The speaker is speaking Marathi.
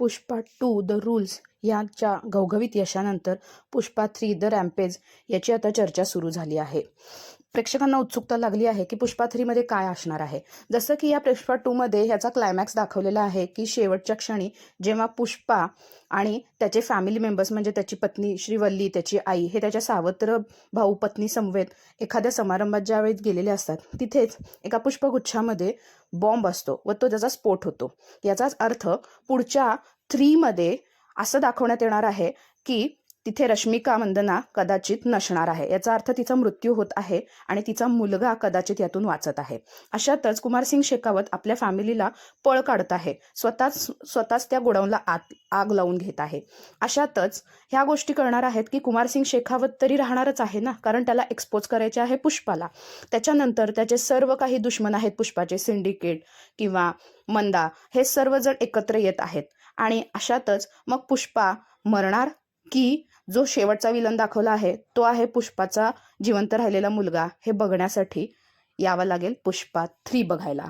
पुष्पा टू द रूल्स याच्या घवघवीत यशानंतर पुष्पा थ्री द रॅम्पेज याची आता चर्चा सुरू झाली आहे. प्रेक्षकांना उत्सुकता लागली आहे की पुष्पा थ्रीमध्ये काय असणार आहे. जसं की या पुष्पा टूमध्ये ह्याचा क्लायमॅक्स दाखवलेला आहे की शेवटच्या क्षणी जेव्हा पुष्पा आणि त्याचे फॅमिली मेंबर्स म्हणजे त्याची पत्नी श्रीवल्ली त्याची आई हे त्याच्या सावत्र भाऊ पत्नी समवेत एखाद्या समारंभात ज्यावेळेस गेलेले असतात तिथेच एका पुष्पगुच्छामध्ये बॉम्ब असतो व तो त्याचा स्फोट होतो. याचाच अर्थ पुढच्या थ्रीमध्ये असं दाखवण्यात येणार आहे की तिथे रश्मिका मंदना कदाचित नसणार आहे. याचा अर्थ तिचा मृत्यू होत आहे आणि तिचा मुलगा कदाचित यातून वाचत आहे. अशातच कुमारसिंग शेखावत आपल्या फॅमिलीला पळ काढत आहे. स्वतःच स्वतःच त्या गोडाऊनला आत आग लावून घेत आहे. अशातच ह्या गोष्टी कळणार आहेत की कुमारसिंग शेखावत तरी राहणारच आहे ना? कारण त्याला एक्सपोज करायचे आहे पुष्पाला. त्याच्यानंतर त्याचे सर्व काही दुश्मन आहेत पुष्पाचे सिंडिकेट किंवा मंदा हे सर्वजण एकत्र येत आहेत. आणि अशातच मग पुष्पा मरणार की जो शेवटचा विलन दाखवला आहे तो आहे पुष्पाचा जिवंत राहिलेला मुलगा. हे बघण्यासाठी यावं लागेल पुष्पा थ्री बघायला.